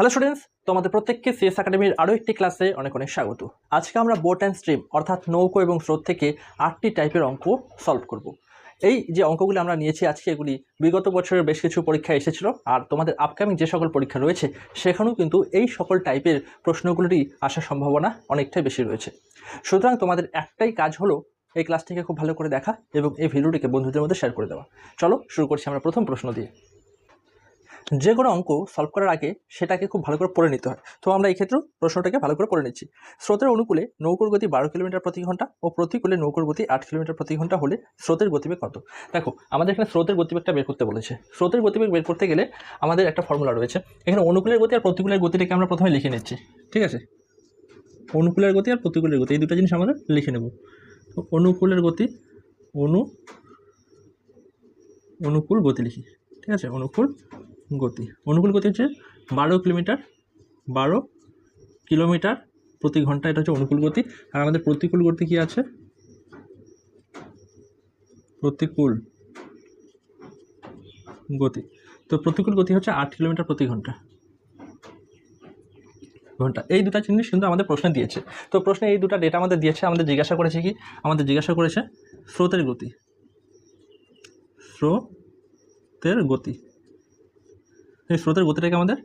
Hello students তোমাদের প্রত্যেককে CS একাডেমির আরও একটি ক্লাসে অনেক অনেক স্বাগত। আজকে আমরা বোট অ্যান্ড স্ট্রিম অর্থাৎ নৌকো এবং স্রোত থেকে আটটি টাইপের অঙ্ক সলভ করব। এই যে অঙ্কগুলি আমরা নিয়েছি আজকে, এগুলি বিগত বছরের বেশ কিছু পরীক্ষা এসেছিল, আর তোমাদের আপকামিং যে সকল পরীক্ষা রয়েছে, সেখানেও কিন্তু এই সকল টাইপের প্রশ্নগুলিরই আসার সম্ভাবনা অনেকটাই বেশি রয়েছে। সুতরাং তোমাদের একটাই কাজ হলো এই ক্লাসটিকে খুব ভালো করে দেখা এবং এই ভিডিওটিকে বন্ধুদের মধ্যে শেয়ার করে দেওয়া। চলো শুরু করছি আমরা প্রথম প্রশ্ন দিয়ে। যে কোনো অঙ্ক সলভ করার আগে সেটাকে খুব ভালো করে পড়ে নিতে হয়। তো আমরা এই ক্ষেত্রেও প্রশ্নটাকে ভালো করে পড়ে নিচ্ছি। স্রোতের অনুকূলে নৌকোর গতি বারো কিলোমিটার প্রতি ঘণ্টা ও প্রতিকূলে নৌকোর গতি আট কিলোমিটার প্রতি ঘণ্টা হলে স্রোতের গতিবেগ কত? দেখো, আমাদের এখানে স্রোতের গতিবেগটা বের করতে বলেছে। স্রোতের গতিবেগ বের করতে গেলে আমাদের একটা ফর্মুলা রয়েছে। এখানে অনুকূলের গতি আর প্রতিকূলের গতিটাকে আমরা প্রথমে লিখে নিচ্ছি। ঠিক আছে? অনুকূলের গতি আর প্রতিকূলের গতি, এই দুটো জিনিস আমাদের লিখে নেব। তো অনুকূলের গতি, অনু, অনুকূল গতি লিখি। ঠিক আছে? অনুকূল গতি। অনুকূল গতি হচ্ছে বারো কিলোমিটার বারো কিলোমিটার প্রতি ঘণ্টা। এটা হচ্ছে অনুকূল গতি। আর আমাদের প্রতিকূল গতি কি আছে? প্রতিকূল গতি। তো প্রতিকূল গতি হচ্ছে আট কিলোমিটার প্রতি ঘণ্টা। ঘণ্টা। এই দুটা জিনিস কিন্তু আমাদের প্রশ্নে দিয়েছে। তো প্রশ্নে এই দুটো ডেটা আমাদের দিয়েছে। আমাদের জিজ্ঞাসা করেছে কি? আমাদের জিজ্ঞাসা করেছে স্রোতের গতি। স্রোতের গতি। এই স্রোতের গতিটাকে আমাদের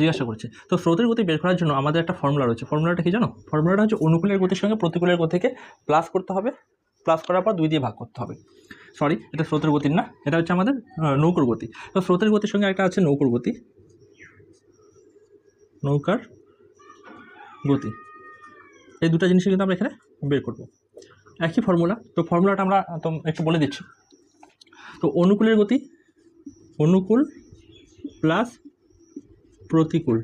জিজ্ঞাসা করছে। তো স্রোতের গতি বের করার জন্য আমাদের একটা ফর্মুলা রয়েছে। ফর্মুলাটা কি জানো? ফর্মুলাটা হচ্ছে অনুকূলের গতির সঙ্গে প্রতিকূলের গতিকে প্লাস করতে হবে প্লাস করার পর দুই দিয়ে ভাগ করতে হবে। সরি এটা স্রোতের গতির না, এটা হচ্ছে আমাদের নৌকোর গতি। তো স্রোতের গতির সঙ্গে একটা আছে নৌকোর গতি। নৌকার গতি। এই দুটো জিনিসই কিন্তু আমরা এখানে বের করব। একই ফর্মুলা তো ফর্মুলাটা আমরা একটু বলে দিচ্ছি। তো অনুকূলের গতি, অনুকূল প্লাস প্রতিকূল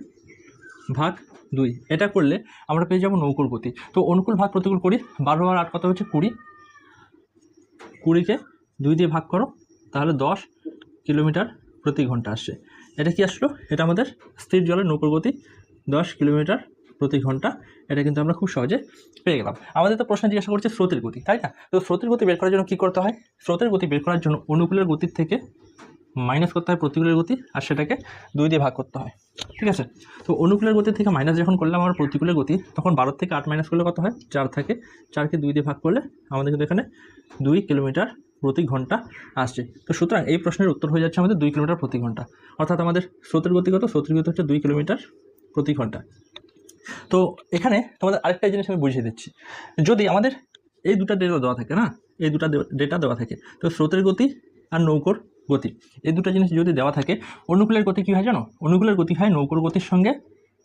ভাগ দুই। এটা করলে আমরা পেয়ে যাব নৌকোর গতি তো অনুকূল ভাগ প্রতিকূল করি বারো আর আট কত হচ্ছে? কুড়ি। কুড়িকে দুই দিয়ে ভাগ করো, তাহলে দশ কিলোমিটার প্রতি ঘণ্টা আসছে। এটা কি আসলো? এটা আমাদের স্থির জলের নৌকোর গতি দশ কিলোমিটার প্রতি ঘণ্টা। এটা কিন্তু আমরা খুব সহজে পেয়ে গেলাম। আমাদের তো প্রশ্ন জিজ্ঞাসা করছে স্রোতের গতি, তাই না? তো স্রোতের গতি বের করার জন্য কী করতে হয়? স্রোতের গতি বের করার জন্য অনুকূলের গতির থেকে মাইনাস করতে হয় প্রতিকূলের গতি আর সেটাকে দুই দিয়ে ভাগ করতে হয়। ঠিক আছে? তো অনুকূলের গতি থেকে মাইনাস যখন করলাম আমরা প্রতিকূলের গতি, তখন বারো থেকে আট মাইনাস করলে কত হয়? চার থাকে। চারকে দুই দিয়ে ভাগ করলে আমাদের কিন্তু এখানে দুই কিলোমিটার প্রতি ঘণ্টা আসছে। তো সুতরাং এই প্রশ্নের উত্তর হয়ে যাচ্ছে আমাদের দুই কিলোমিটার প্রতি ঘণ্টা। অর্থাৎ আমাদের স্রোতের গতি কত? স্রোতের গতি হচ্ছে দুই কিলোমিটার প্রতি ঘণ্টা। তো এখানে তোমাদের আরেকটা জিনিস আমি বুঝিয়ে দিচ্ছি। যদি আমাদের এই দুটা ডেটা দেওয়া থাকে না? এই দুটা ডেটা দেওয়া থাকে, তো স্রোতের গতি আর নৌকোর গতি। এই দুটো জিনিস যদি দেওয়া থাকে, অনুকূলের গতি কী হয় জানো? অনুকূলের গতি হয় নৌকোর গতির সঙ্গে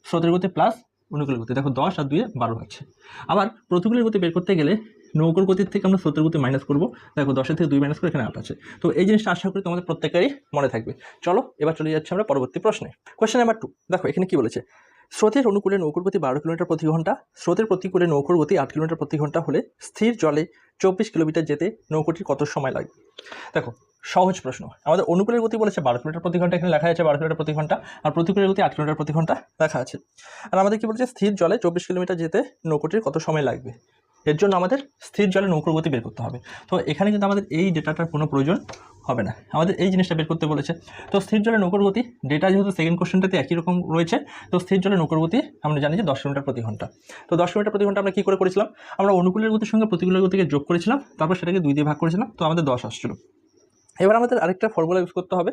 স্রোতের গতি প্লাস অনুকূলের গতি। দেখো দশ আর দুয়ে বারো হচ্ছে। আবার প্রতিকূলের গতি বের করতে গেলে নৌকোর গতির থেকে আমরা স্রোতের গতি মাইনাস করব। দেখো দশের থেকে দুই মাইনাস করে এখানে আট আছে। তো এই জিনিসটা আশা করি তোমাদের প্রত্যেকেরই মনে থাকবে। চলো, এবার চলে যাচ্ছি আমরা পরবর্তী প্রশ্নে। কোয়েশ্চেন নাম্বার টু দেখো এখানে কি বলেছে? স্রোতের অনুকূলে নৌকোর গতি বারো কিলোমিটার প্রতি ঘণ্টা, স্রোতের প্রতিকূলে নৌকোর গতি আট কিলোমিটার প্রতি ঘণ্টা হলে স্থির জলে চব্বিশ কিলোমিটার যেতে নৌকোটির কত সময় লাগবে দেখো সহজ প্রশ্ন। আমাদের অনুকূলের গতি বলেছে বারো কিলোমিটার প্রতি ঘণ্টা, এখানে লেখা আছে বারো কিলোমিটার প্রতি ঘণ্টা, আর প্রতিকূলের গতি আট কিলোমিটার প্রতি ঘণ্টা লেখা আছে। আর আমাদের কি বলেছে, স্থির জলে চব্বিশ কিলোমিটার যেতে নৌকোটির কত সময় লাগবে? এর জন্য আমাদের স্থির জলে নৌকোর গতি বের করতে হবে। তো এখানে কিন্তু আমাদের এই ডেটাটার কোনো প্রয়োজন হবে না। আমাদের এই জিনিসটা বের করতে বলেছে। তো স্থির জলে নৌকোর গতি, ডেটা যেহেতু সেকেন্ড কোশ্চেনটাতে একই রকম রয়েছে, তো স্থির জলে নৌকোর গতি আমরা জানি যে দশ কিলোমিটার প্রতি ঘণ্টা। তো দশ কিলোমিটার প্রতি ঘণ্টা আমরা কী করে করেছিলাম? আমরা অনুকূলের গতির সঙ্গে প্রতিকূলের গতিকে যোগ করেছিলাম, তারপর সেটাকে দুই দিয়ে ভাগ করেছিলাম, তো আমাদের দশ আসছিল। এবার আমাদের আরেকটা ফর্মুলা ইউজ করতে হবে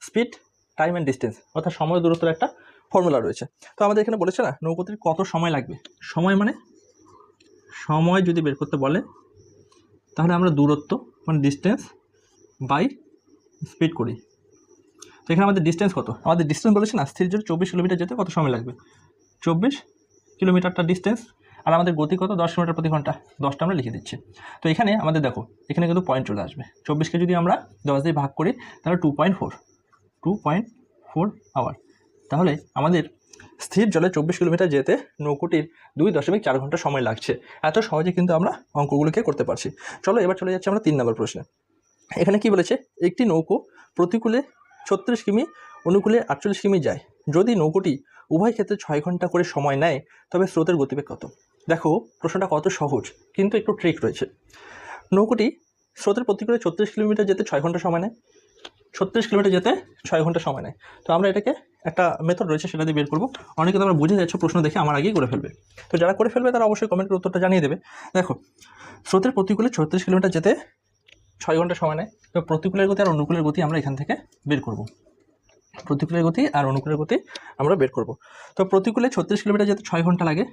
স্পিড টাইম অ্যান্ড ডিস্টেন্স অর্থাৎ সময় দূরত্বের একটা ফর্মুলা রয়েছে। তো আমাদের এখানে বলেছে না নৌকোটির কত সময় লাগবে? সময় মানে? সময় যদি বের করতে বলে, তাহলে আমরা দূরত্ব মানে ডিস্টেন্স বাই স্পিড করি। তো এখানে আমাদের ডিস্টেন্স কত? আমাদের ডিস্টেন্স বলেছে না, স্থির জোরে চব্বিশ কিলোমিটার যেতে কত সময় লাগবে? চব্বিশ কিলোমিটারটা ডিস্টেন্স আর আমাদের গতি কত? দশ কিলোমিটার প্রতি ঘণ্টা। দশটা আমরা লিখে দিচ্ছি। তো এখানে আমাদের দেখো, এখানে কিন্তু পয়েন্ট চলে আসবে। চব্বিশকে যদি আমরা দশ দিয়ে ভাগ করি, তাহলে two point four two point four hour তাহলে আমাদের স্থির জলে চব্বিশ কিলোমিটার যেতে নৌকোটির দুই দশমিক চার ঘণ্টা সময় লাগছে। এত সহজে কিন্তু আমরা অঙ্কগুলোকে করতে পারছি। চলো এবার চলে যাচ্ছি আমরা তিন নম্বর প্রশ্নে। এখানে কি বলেছে? একটি নৌকো প্রতিকূলে ছত্রিশ কিমি, অনুকূলে আটচল্লিশ কিমি যায়। যদি নৌকোটি উভয় ক্ষেত্রে ছয় ঘণ্টা করে সময় নেয়, তবে স্রোতের গতিবেগ কত? দেখো, প্রশ্নটা কত সহজ, কিন্তু একটু ট্রিক রয়েছে। নৌকোটি স্রোতের প্রতিকূলে ছত্রিশ কিলোমিটার যেতে ছয় ঘণ্টা সময় নেয়। ছত্রিশ কিলোমিটার যেতে ছয় ঘণ্টা সময় নেয়। তো আমরা এটাকে একটা মেথড রয়েছে, সেটা দিয়ে বের করব। অনেকে তোমরা বুঝে যাচ্ছ, প্রশ্ন দেখে আমার আগেই করে ফেলবে। তো যারা করে ফেলবে, তারা অবশ্যই কমেন্টের উত্তরটা জানিয়ে দেবে। দেখো, স্রোতের প্রতিকূলে ছত্রিশ কিলোমিটার যেতে ছয় ঘণ্টা সময় নেয়। তো প্রতিকূলের গতি আর অনুকূলের গতি আমরা এখান থেকে বের করব। প্রতিকূলের গতি আর অনুকূলের গতি আমরা বের করব। তো প্রতিকূলে ছত্রিশ কিলোমিটার যেতে ছয় ঘণ্টা লাগে।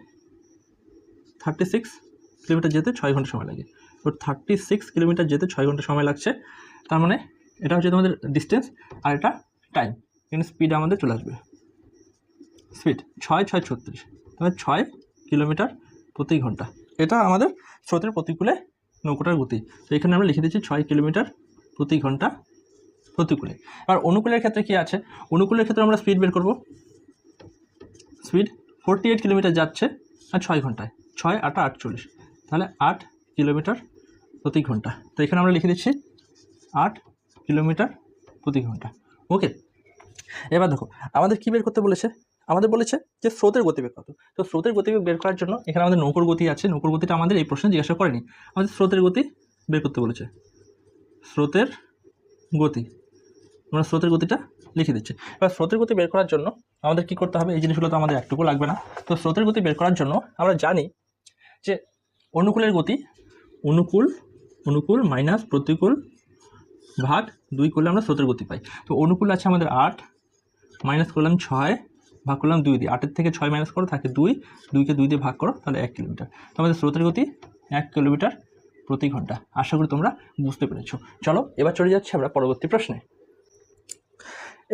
থার্টি সিক্স কিলোমিটার যেতে ছয় ঘণ্টা সময় লাগে। তো থার্টি সিক্স কিলোমিটার যেতে ছয় ঘণ্টা সময় লাগছে। তার মানে এটা হচ্ছে তোমাদের ডিস্টেন্স আর এটা টাইম এখানে স্পিড আমাদের চলে আসবে। স্পিড ছয় ছয়, ছত্রিশ। তাহলে ছয় কিলোমিটার প্রতি ঘণ্টা। এটা আমাদের স্রোতের প্রতিকূলে নৌকোটার গতি। তো এখানে আমরা লিখে দিচ্ছি ছয় কিলোমিটার প্রতি ঘণ্টা প্রতিকূলে। আর অনুকূলের ক্ষেত্রে কি আছে? অনুকূলের ক্ষেত্রে আমরা স্পিড বের করব। স্পিড ফোরটি এইট কিলোমিটার যাচ্ছে আর ছয় ঘন্টায়। ছয় আটটা আটচল্লিশ তাহলে আট কিলোমিটার প্রতি ঘণ্টা। তো এখানে আমরা লিখে দিচ্ছি আট কিলোমিটার প্রতি ঘণ্টা। ওকে, এবার দেখো, আমাদের কী বের করতে বলেছে? আমাদের বলেছে যে স্রোতের গতিবেগ কত? তো স্রোতের গতিবেগ বের করার জন্য এখানে আমাদের নৌকোর গতি আছে। নৌকোর গতিটা আমাদের এই প্রশ্নে জিজ্ঞাসা করেনি। আমাদের স্রোতের গতি বের করতে বলেছে। স্রোতের গতি। আমরা স্রোতের গতিটা লিখে দিচ্ছি। এবার স্রোতের গতি বের করার জন্য আমাদের কি করতে হবে? এই জিনিসগুলো তো আমাদের একটুকু লাগবে না। তো স্রোতের গতি বের করার জন্য আমরা জানি যে অনুকূলের গতি, অনুকূল অনুকূল মাইনাস প্রতিকূল ভাগ দুই করলে আমরা স্রোতের গতি পাই। তো অনুকূল আছে আমাদের আট মাইনাস করলাম ছয়, ভাগ করলাম দুই দিয়ে। আটের থেকে ছয় মাইনাস করো থাকে দুই, দুইকে দুই দিয়ে ভাগ করো, তাহলে এক কিলোমিটার। তো আমাদের স্রোতের গতি এক কিলোমিটার প্রতি ঘণ্টা। আশা করি তোমরা বুঝতে পেরেছ। চলো, এবার চলে যাচ্ছি আমরা পরবর্তী প্রশ্নে।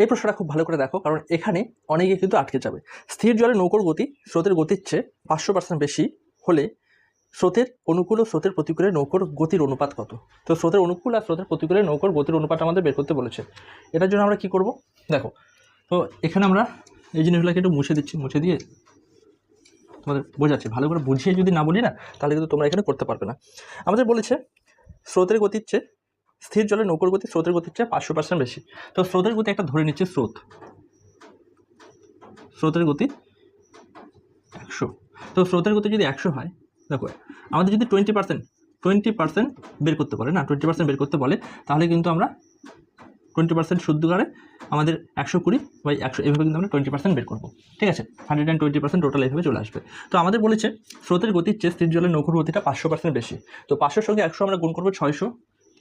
এই প্রশ্নটা খুব ভালো করে দেখো, কারণ এখানে অনেকে কিন্তু আটকে যাবে। স্থির জলে নৌকোর গতি স্রোতের গতির চেয়ে পাঁচশো পার্সেন্ট বেশি হলে স্রোতের অনুকূল ও স্রোতের প্রতিকূলে নৌকোর গতির অনুপাত কত? তো স্রোতের অনুকূল আর স্রোতের প্রতিকূলে নৌকোর গতির অনুপাত আমাদের বের করতে বলেছে। এটার জন্য আমরা কি করব? দেখো, তো এখানে আমরা এই জিনিসগুলোকে একটু মুছে দিচ্ছি, মুছে দিয়ে তোমাদের বোঝাচ্ছি। ভালো করে বুঝিয়ে যদি না বলি না, তাহলে কিন্তু তোমরা এখানে করতে পারবে না। আমাদের বলেছে, স্রোতের গতির চেয়ে স্থির জলে নৌকোর গতি স্রোতের গতির চেয়ে পাঁচশো পার্সেন্ট বেশি। তো স্রোতের গতি একটা ধরে নিচ্ছে স্রোত। স্রোতের গতি একশো। তো স্রোতের গতি যদি একশো হয়, দেখো, আমাদের যদি টোয়েন্টি পার্সেন্ট টোয়েন্টি পার্সেন্ট বের করতে পারে না টোয়েন্টি পার্সেন্ট বের করতে বলে, তাহলে কিন্তু আমরা টোয়েন্টি পার্সেন্ট শুদ্ধ করে আমাদের একশো কুড়ি বাই একশো, এভাবে কিন্তু আমরা টোয়েন্টি পার্সেন্ট বের করব, ঠিক আছে? Hundred and twenty percent total এইভাবে চলে আসবে। তো আমাদের বলেছে, স্রোতের গতির চেয়ে স্থির জলের নৌকোর গতিটা পাঁচশো পার্সেন্ট বেশি। তো পাঁচশোর সঙ্গে একশো আমরা গুণ করব ছয়শো,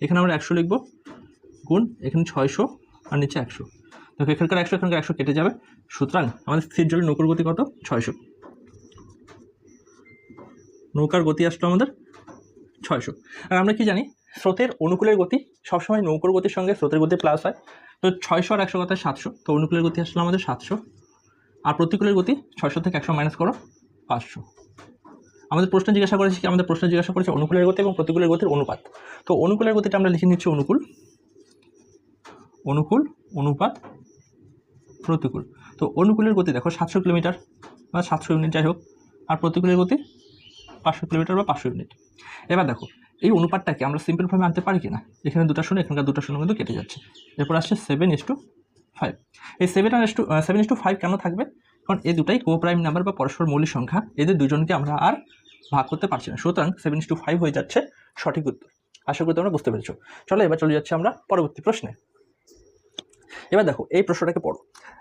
এখানে আমরা একশো লিখব, গুণ এখানে ছয়শো আর নিচে একশো। দেখো, এখানকার একশো এখানকার একশো কেটে যাবে। সুতরাং আমাদের স্থির জলের নৌকোর গতি কত? ছয়শো। নৌকার গতি আসলো আমাদের ছয়শো। আর আমরা কি জানি, স্রোতের অনুকূলের গতি, সবসময় নৌকোর গতির সঙ্গে স্রোতের গতি প্লাস হয়। তো ছয়শো আর একশো কথায় সাতশো, তো অনুকূলের গতি আসলো আমাদের সাতশো। আর প্রতিকূলের গতি ছয়শো থেকে একশো মাইনাস করো, পাঁচশো। আমাদের প্রশ্ন জিজ্ঞাসা করেছি কি? আমাদের প্রশ্ন জিজ্ঞাসা করেছে অনুকূলের গতি এবং প্রতিকূলের গতির অনুপাত। তো অনুকূলের গতিটা আমরা লিখে নিচ্ছি অনুকূল অনুকূল, অনুপাত, প্রতিকূল। তো অনুকূলের গতি দেখো, সাতশো কিলোমিটার বা সাতশো ইউনিট যাই হোক, আর প্রতিকূলের গতি পাঁচশো কিলোমিটার বা পাঁচশো ইউনিট এবার দেখো, এই অনুপাতটাকে আমরা সিম্পল ফর্মে আনতে পারি কি না এখানে দুটো শূন্য, এখানকার দুটো শূন্য কিন্তু কেটে যাচ্ছে। এরপর আসছে সেভেন ইস টু ফাইভ এই seven R two seven is to five কেন থাকবে? কারণ এই দুটাই কো প্রাইম নাম্বার বা পরস্পর মৌলিক সংখ্যা। এদের দুজনকে আমরা আর ভাগ করতে পারছি না। সুতরাং সেভেন ইস টু ফাইভ হয়ে যাচ্ছে সঠিক উত্তর। আশা করি তোমরা বুঝতে পেরেছ। চলো এবার চলে যাচ্ছে আমরা পরবর্তী প্রশ্নে। এবার দেখো, এই প্রশ্নটাকে পড়ো।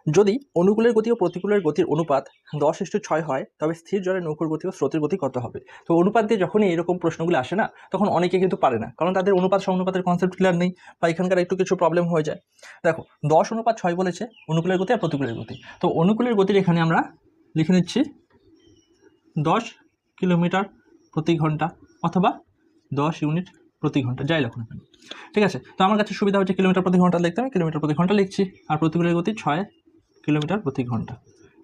যদি অনুকূলের গতি ও প্রতিকূলের গতির অনুপাত দশ ইস্টু ছয় হয়, তবে স্থির জলের নৌকোর গতি ও স্রোতের গতি কত হবে? তো অনুপাত দিয়ে যখনই এরকম প্রশ্নগুলো আসে না, তখন অনেকে কিন্তু পারে না। কারণ তাদের অনুপাত সমানুপাতের কনসেপ্ট ক্লিয়ার নেই বা এখানকার একটু কিছু প্রবলেম হয়ে যায়। দেখো, দশ অনুপাত ছয় বলেছে, অনুকূলের গতি আর প্রতিকূলের গতি। তো অনুকূলের গতির এখানে আমরা লিখে নিচ্ছি দশ কিলোমিটার প্রতি ঘণ্টা অথবা দশ ইউনিট প্রতি ঘণ্টা, যাই না ঠিক আছে? তো আমার কাছে সুবিধা হচ্ছে কিলোমিটার প্রতি ঘণ্টা লিখতে আমি কিলোমিটার প্রতি ঘণ্টা লিখছি। আর প্রতিকূলের গতি ছয় কিলোমিটার প্রতি ঘণ্টা।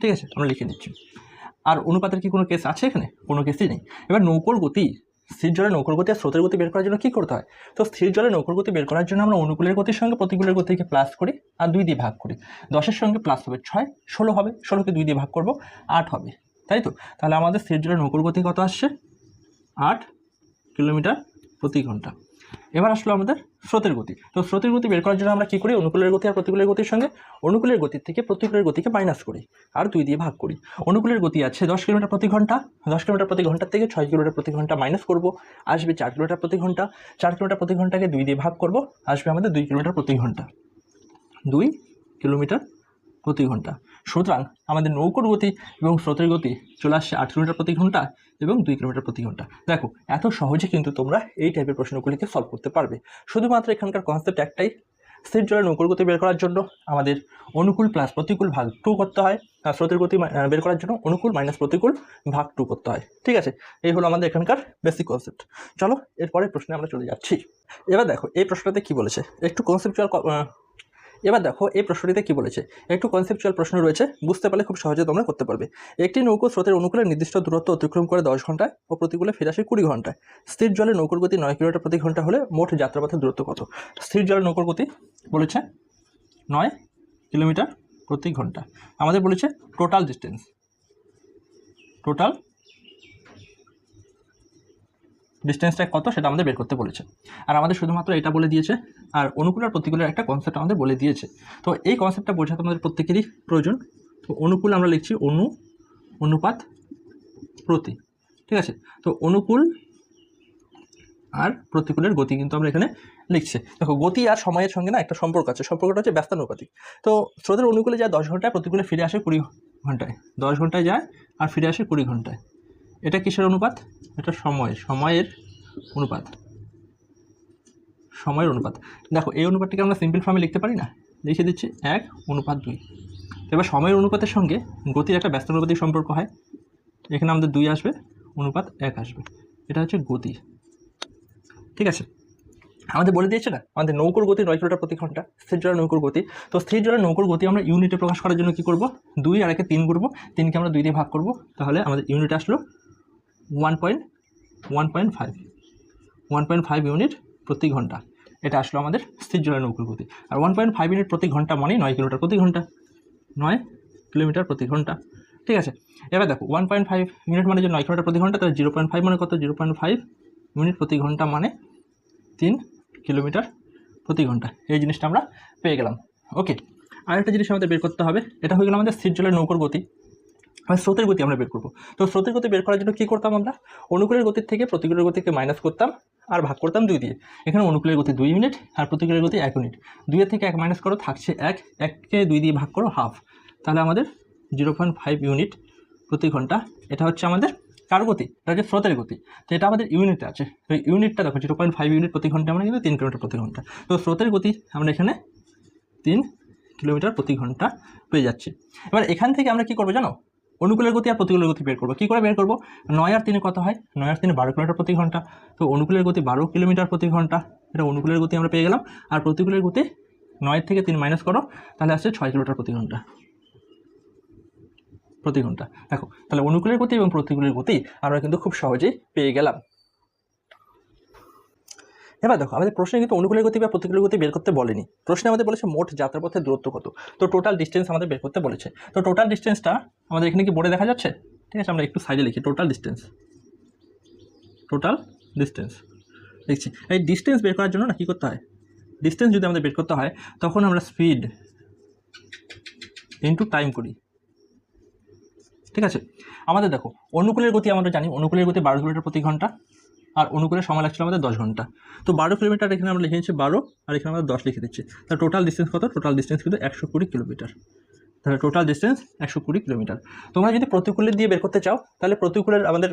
ঠিক আছে? আমরা লিখে নিচ্ছি। আর অনুপাতের কি কোনো কেস আছে এখানে? কোনো কেসই নেই। এবার নৌকোর গতি, স্থির জলে নৌকোর গতি আর স্রোতের গতি বের করার জন্য কী করতে হয়? তো স্থির জলে নৌকোর গতি বের করার জন্য আমরা অনুকূলের গতির সঙ্গে প্রতিকূলের গতিকে প্লাস করি আর দুই দিয়ে ভাগ করি। দশের সঙ্গে প্লাস হবে ছয়, ষোলো হবে। ষোলোকে দুই দিয়ে ভাগ করব, আট হবে। তাই তো? তাহলে আমাদের স্থির জলে নৌকোর গতি কত আসছে? আট কিলোমিটার প্রতি ঘণ্টা। এবার আসলো আমাদের স্রোতের গতি। তো স্রোতের গতি বের করার জন্য আমরা কী করি? অনুকূলের গতি আর প্রতিকূলের গতির সঙ্গে অনুকূলের গতির থেকে প্রতিকূলের গতিকে মাইনাস করি আর দুই দিয়ে ভাগ করি। অনুকূলের গতি আছে দশ কিলোমিটার প্রতি ঘণ্টা। দশ কিলোমিটার প্রতি ঘণ্টার থেকে ছয় কিলোমিটার প্রতি ঘণ্টা মাইনাস করব। আসবে চার কিলোমিটার প্রতি ঘণ্টা। চার কিলোমিটার প্রতি ঘন্টাকে দুই দিয়ে ভাগ করব। আসবে আমাদের দুই কিলোমিটার প্রতি ঘণ্টা। দুই কিলোমিটার প্রতি ঘণ্টা। সুতরাং আমাদের নৌকোর গতি এবং স্রোতের গতি চলে আসছে আট কিলোমিটার প্রতি ঘণ্টা এবং দুই কিলোমিটার প্রতি ঘণ্টা। দেখো, এত সহজে কিন্তু তোমরা এই টাইপের প্রশ্নগুলিকে সলভ করতে পারবে। শুধুমাত্র এখানকার কনসেপ্ট একটাই, স্থির জলের নৌকোর গতি বের করার জন্য আমাদের অনুকূল প্লাস প্রতিকূল ভাগ টু করতে হয়, আর স্রোতের গতি বের করার জন্য অনুকূল মাইনাস প্রতিকূল ভাগ টু করতে হয়। ঠিক আছে? এই হলো আমাদের এখানকার বেসিক কনসেপ্ট চলো এরপরে প্রশ্নে আমরা চলে যাচ্ছি। এবার দেখো, এই প্রশ্নটাতে কি বলেছে? একটু কনসেপচুয়াল এবার দেখো এই প্রশ্নটিতে কি বলেছে? একটু কনসেপচুয়াল প্রশ্ন রয়েছে, বুঝতে পারলে খুব সহজে তোমরা করতে পারবে। একটি নৌকো স্রোতের অনুকূলে নির্দিষ্ট দূরত্ব অতিক্রম করে দশ ঘন্টায় ও প্রতিকূলে ফিরে আসে কুড়ি ঘন্টায় স্থির জলে নৌকোর গতি নয় কিলোমিটার প্রতি ঘণ্টা হলে মোট যাত্রাপথের দূরত্ব কত? স্থির জলে নৌকোর গতি বলেছে নয় কিলোমিটার প্রতি ঘণ্টা। আমাদের বলেছে টোটাল ডিস্টেন্স টোটাল ডিস্টেন্সটা কত সেটা আমাদের বের করতে বলেছে। আর আমাদের শুধুমাত্র এটা বলে দিয়েছে, আর অনুকূল আর প্রতিকূলের একটা কনসেপ্ট আমাদের বলে দিয়েছে। তো এই কনসেপ্টটা বোঝাতে আমাদের প্রত্যেকেরই প্রয়োজন। তো অনুকূল আমরা লিখছি অনু, অনুপাত, প্রতি। ঠিক আছে? তো অনুকূল আর প্রতিকূলের গতি কিন্তু আমরা এখানে লিখছি। দেখো, গতি আর সময়ের সঙ্গে না একটা সম্পর্ক আছে। সম্পর্কটা হচ্ছে ব্যস্তানুপাতিক। তো স্রোতের অনুকূলে যায় দশ ঘন্টায়, প্রতিকূলে ফিরে আসে কুড়ি ঘন্টায়। দশ ঘন্টায় যায় আর ফিরে আসে কুড়ি ঘন্টায়। এটা কিসের অনুপাত? এটা সময়, সময়ের অনুপাত। সময়ের অনুপাত। দেখো, এই অনুপাতটিকে আমরা সিম্পল ফর্মে লিখতে পারি না? লিখে দিচ্ছি এক অনুপাত দুই। এবার সময়ের অনুপাতের সঙ্গে গতির একটা ব্যস্তানুপাতিক সম্পর্ক হয়। এখানে আমাদের দুই আসবে, অনুপাত এক আসবে। এটা হচ্ছে গতি। ঠিক আছে? আমাদের বলে দিয়েছে না, আমাদের নৌকোর গতি নয় কিলোমিটার প্রতি ঘণ্টা, স্থির জলের নৌকোর গতি। তো স্থির জলের নৌকোর গতি আমরা ইউনিটে প্রকাশ করার জন্য কী করব? দুই আর একে তিন করব। তিনকে আমরা দুই দিয়ে ভাগ করব। তাহলে আমাদের ইউনিট আসলো one point one point five one point five unit প্রতি ঘণ্টা। এটা আসলো আমাদের স্থির জলের নৌকোর গতি। আর ওয়ান পয়েন্ট ফাইভ ইউনিট প্রতি ঘণ্টা মানে নয় কিলোমিটার প্রতি ঘণ্টা। নয় কিলোমিটার প্রতি ঘণ্টা। ঠিক আছে? এবার দেখো ওয়ান পয়েন্ট ফাইভ ইউনিট মানে যে নয় কিলোমিটার প্রতি ঘণ্টা, তাহলে জিরো পয়েন্ট ফাইভ মানে কত? জিরো পয়েন্ট ফাইভ ইউনিট প্রতি ঘণ্টা মানে তিন কিলোমিটার প্রতি ঘণ্টা। এই জিনিসটা আমরা পেয়ে গেলাম। ওকে আরেকটা জিনিস আমাদের বের করতে হবে। এটা হয়ে গেল আমাদের স্থির জলের নৌকোর গতি। স্রোতের গতি আমরা বের করব। তো স্রোতের গতি বের করার জন্য কী করতাম আমরা? অনুকূলের গতির থেকে প্রতিকূলের গতিকে মাইনাস করতাম আর ভাগ করতাম দুই দিয়ে। এখানে অনুকূলের গতি দুই মিনিট আর প্রতিকূলের গতি এক মিনিট দুইয়ের থেকে এক মাইনাস করো, থাকছে এক। এককে দুই দিয়ে ভাগ করো হাফ তাহলে আমাদের জিরো পয়েন্ট ফাইভ ইউনিট প্রতি ঘণ্টা, এটা হচ্ছে আমাদের কার গতি? এটা হচ্ছে স্রোতের গতি। তো এটা আমাদের ইউনিটে আছে। তো ইউনিটটা দেখো জিরো পয়েন্ট ফাইভ ইউনিট প্রতি ঘণ্টা মানে কিন্তু তিন কিলোমিটার প্রতি ঘণ্টা। তো স্রোতের গতি আমরা এখানে তিন কিলোমিটার প্রতি ঘণ্টা পেয়ে যাচ্ছি। এবার এখান থেকে আমরা কি করব জানো? অনুকূলের গতি আর প্রতিকূলের গতি বের করব। কী করে বের করব? নয় আর তিনে কত হয়? নয় আর তিনে বারো কিলোমিটার প্রতি ঘণ্টা। তো অনুকূলের গতি বারো কিলোমিটার প্রতি ঘণ্টা। এটা অনুকূলের গতি আমরা পেয়ে গেলাম। আর প্রতিকূলের গতি নয় থেকে তিন মাইনাস করো, তাহলে আসছে ছয় কিলোমিটার প্রতি ঘণ্টা। প্রতি ঘণ্টা। দেখো, তাহলে অনুকূলের গতি এবং প্রতিকূলের গতি আমরা কিন্তু খুব সহজেই পেয়ে গেলাম। এবার দেখো, আমাদের প্রশ্নে কিন্তু অনুকূলের গতি বা প্রতিকূলের গতি বের করতে বলেনি। প্রশ্নে আমাদের বলেছে মোট যাত্রাপথের দূরত্ব কত। তো টোটাল ডিস্টেন্স আমাদের বের করতে বলেছে। তো টোটাল ডিস্টেন্সটা আমাদের এখানে কি বোর্ডে দেখা যাচ্ছে? ঠিক আছে, আমরা একটু সাইডে লিখি টোটাল ডিস্টেন্স টোটাল ডিস্টেন্স দেখছি, এই ডিস্টেন্স বের করার জন্য না কী করতে হয়? ডিস্টেন্স যদি আমাদের বের করতে হয়, তখন আমরা স্পিড ইন্টু টাইম করি। ঠিক আছে? আমাদের দেখো, অনুকূলের গতি আমরা জানি, অনুকূলের গতি বারো কিলোমিটার প্রতি ঘণ্টা। আর অনুকূলে সময় লাগছিল আমাদের দশ ঘণ্টা। তো বারো কিলোমিটার এখানে আমরা লিখে নিচ্ছি বারো, আর এখানে আমরা দশ লিখে দিচ্ছি। তাহলে টোটাল ডিস্টেন্স কত? টোটাল ডিস্টেন্স কিন্তু একশো কুড়ি কিলোমিটার। তাহলে টোটাল ডিস্টেন্স একশো কুড়ি কিলোমিটার। তোমরা যদি প্রতিকূলের দিয়ে বের করতে চাও, তাহলে প্রতিকূলের আমাদের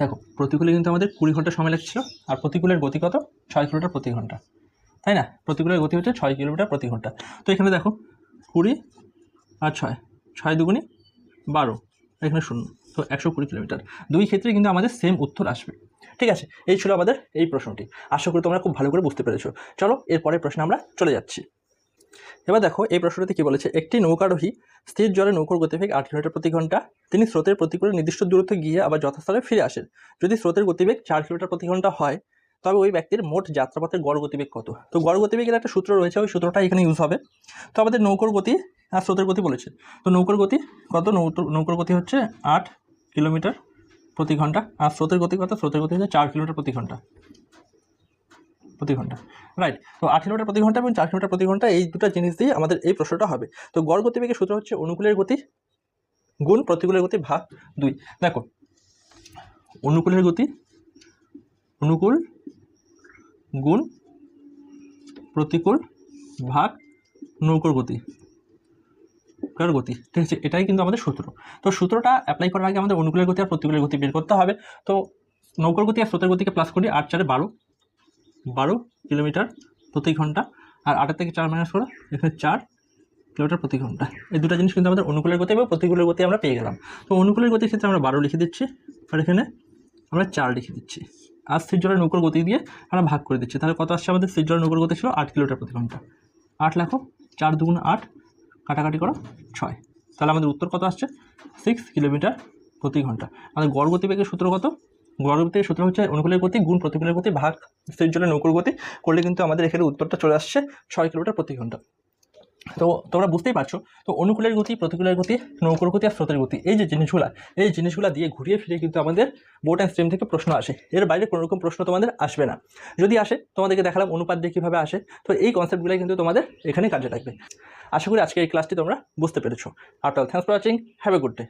দেখো, প্রতিকূলে কিন্তু আমাদের কুড়ি ঘণ্টা সময় লাগছিল, আর প্রতিকূলের গতি কত? ছয় কিলোমিটার প্রতি ঘণ্টা। তাই না? প্রতিকূলের গতি হচ্ছে ছয় কিলোমিটার প্রতি ঘণ্টা। তো এখানে দেখো, কুড়ি আর ছয় ছয় দুগুণি বারো। এখানে শূন্য, তো একশো কুড়ি কিলোমিটার। দুই ক্ষেত্রে কিন্তু আমাদের সেম উত্তর আসবে। ঠিক আছে? এই ছিল আমাদের এই প্রশ্নটি। আশা করি তোমরা খুব ভালো করে বুঝতে পেরেছ। চলো এরপরের প্রশ্নে আমরা চলে যাচ্ছি। এবার দেখো, এই প্রশ্নটিতে কী বলেছে? একটি নৌকারোহী স্থির জলে নৌকোর গতিবেগ আট কিলোমিটার প্রতি ঘণ্টা। তিনি স্রোতের প্রতিকূলে নির্দিষ্ট দূরত্বে গিয়ে আবার যথাস্থলে ফিরে আসেন। যদি স্রোতের গতিবেগ চার কিলোমিটার প্রতি ঘণ্টা হয়, তবে ওই ব্যক্তির মোট যাত্রাপথের গড় গতিবেগ কত? তো গড় গতিবেগের একটা সূত্র রয়েছে, ওই সূত্রটা এখানে ইউজ হবে। তো আমাদের নৌকোর গতি আর স্রোতের গতি বলেছে তো নৌকোর গতি কত? নৌকোর গতি হচ্ছে আট কিলোমিটার প্রতি ঘণ্টা, আর স্রোতের গতি কত? স্রোতের গতি হচ্ছে চার কিলোমিটার প্রতি ঘণ্টা। প্রতি ঘণ্টা। রাইট তো আট কিলোমিটার প্রতি ঘণ্টা এবং চার কিলোমিটার প্রতি ঘণ্টা, এই দুটো জিনিস দিয়ে আমাদের এই প্রশ্নটা হবে। তো গড় গতিবেগের সূত্র হচ্ছে অনুকূলের গতি গুণ প্রতিকূলের গতি ভাগ দুই। দেখো, অনুকূলের গতি, অনুকূল গুণ প্রতিকূল ভাগ নৌকর গতি। নৌকার গতি। ঠিক আছে, এটাই কিন্তু আমাদের সূত্র। তো সূত্রটা অ্যাপ্লাই করার আগে আমাদের অনুকূলের গতি আর প্রতিকূলের গতি বের করতে হবে। তো নৌকার গতি আর স্রোতের গতিকে প্লাস করি আট চারে বারো। বারো কিলোমিটার প্রতি ঘণ্টা। আর আটের থেকে চার মাইনাস করো, এখানে চার কিলোমিটার প্রতি ঘণ্টা। এই দুটো জিনিস কিন্তু আমাদের অনুকূলের গতি এবং প্রতিকূলের গতি আমরা পেয়ে গেলাম। তো অনুকূলের গতির ক্ষেত্রে আমরা বারো লিখে দিচ্ছি আর এখানে আমরা চার লিখে দিচ্ছি। আর স্থির জলের নৌকোর গতি দিয়ে আমরা ভাগ করে দিচ্ছি। তাহলে কত আসছে আমাদের? স্থির জলের নৌকোর গতি ছিল আট কিলোমিটার প্রতি ঘণ্টা। আট লেখো, চার দুগুণ আট কাটাকাটি করো, ছয়। তাহলে আমাদের উত্তর কত আসছে? সিক্স কিলোমিটার প্রতি ঘণ্টা। আমাদের গড় গতিবেগের সূত্র কত? গড় গতিবেগের সূত্র হচ্ছে অনুকূলের গতি, গুণ প্রতিকূলের গতি, ভাগ স্থির জলের নৌকুর গতি। করলে কিন্তু আমাদের এখানে উত্তরটা চলে আসছে ছয় কিলোমিটার প্রতি ঘণ্টা। তো তোমরা বুঝতেই পারছ, তো অনুকূলের গতি, প্রতিকূলের গতি, নৌকোর গতি আর স্রোতের গতি, এই যে জিনিসগুলো, এই জিনিসগুলো দিয়ে ঘুরিয়ে ফিরে কিন্তু আমাদের বোট অ্যান্ড স্ট্রিম থেকে প্রশ্ন আসে। এর বাইরে কোনো রকম প্রশ্ন তোমাদের আসবে না। যদি আসে, তোমাদেরকে দেখালাম অনুপাত দিয়ে কীভাবে আসে, তো এই কনসেপ্টগুলাই কিন্তু তোমাদের এখানে কাজে লাগবে। আশা করি আজকে এই ক্লাসটি তোমরা বুঝতে পেরেছ। After thanks for watching have a good day